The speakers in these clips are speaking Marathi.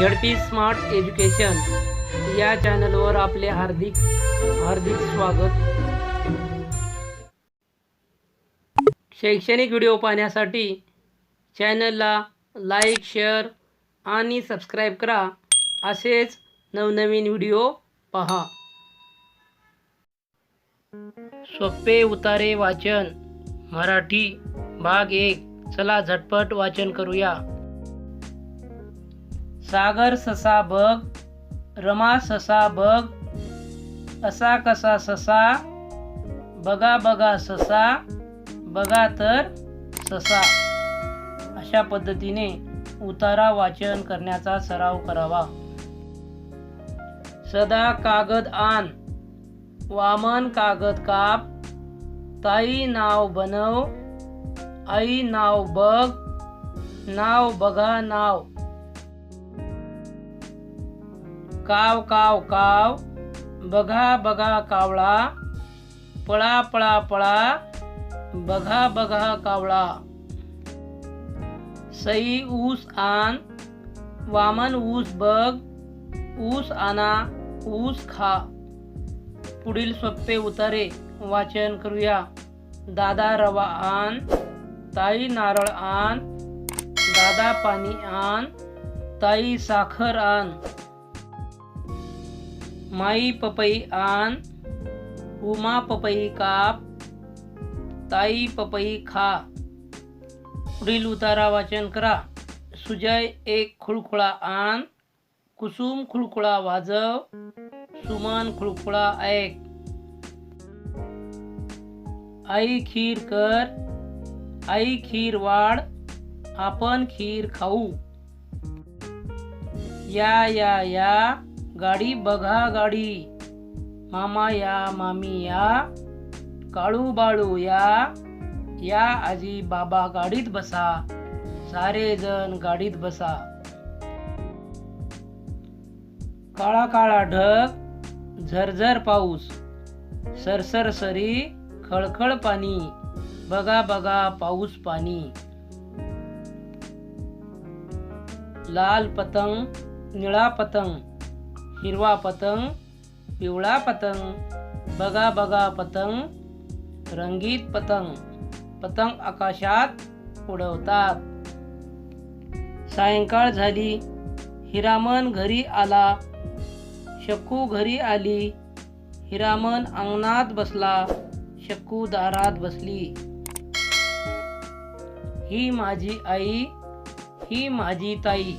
झडपी स्मार्ट एज्युकेशन या चॅनलवर आपले हार्दिक हार्दिक स्वागत. शैक्षणिक व्हिडिओ पाहण्यासाठी चॅनलला लाईक शेअर आणि सबस्क्राईब करा. असेच नवनवीन व्हिडिओ पहा. सोपे उतारे वाचन. मराठी भाग एक. चला झटपट वाचन करूया. सागर ससा बघ रमा ससा बघ असा कसा ससा बघा बघा ससा बघा तर ससा. अशा पद्धतीने उतारा वाचन करण्याचा सराव करावा. सदा कागद आण वामन कागद काप ताई नाव बनव आई नाव बघ नाव बघा नाव. काव काव काव. बघा बघा कावळा. पळा पळा पळा. बघा बघा कावळा. सई ऊस आण. वामन ऊस बघ. ऊस आणा ऊस खा. पुढील सोपे उतारे वाचन करूया. दादा रवा आण. ताई नारळ आण. दादा पाणी आण. ताई साखर आण. माई पपई आन उमा पपई काप ताई पपई खा. पुढील उतारा वाचन करा. सुजय एक खुळखुळा आण कुसुम खुळखुळा वाजव सुमन खुळखुळा ऐक. आई खीर कर आई खीर वाढ आपण खीर खाऊ. या या या. गाडी बघा गाडी. मामा या मामी या काळू बाळू या या आजी बाबा गाडीत बसा सारे जण गाडीत बसा. काळा काळा ढग झरझर पाऊस सरसर सरी खळखळ पाणी बघा बघा पाऊस पाणी. लाल पतंग निळा पतंग हिरवा पतंग पिवळा पतंग बघा बघा पतंग रंगीत पतंग. पतंग आकाशात उडवतात. सायंकाळ झाली हिरामन घरी आला. शक्कू घरी आली हिरामन अंगणात बसला शक्कू दारात बसली. ही माझी आई ही माझी ताई.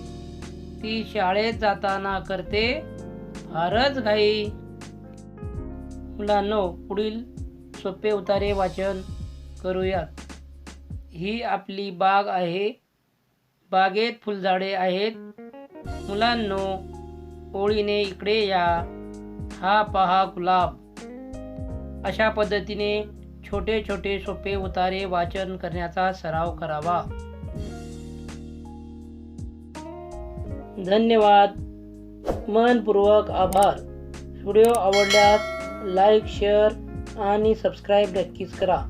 ती शाळेत जाताना करते फारच घाई. मुलांनो पुढील सोपे उतारे वाचन करूयात. ही आपली बाग आहे. बागेत फुलझाडे आहेत. मुलांनो ओळीने इकडे या. हा पहा गुलाब. अशा पद्धतीने छोटे छोटे सोपे उतारे वाचन करण्याचा सराव करावा. धन्यवाद. मनपूर्वक आभार. व्हिडिओ आवडल्यास लाईक शेअर आणि सबस्क्राईब नक्कीच करा.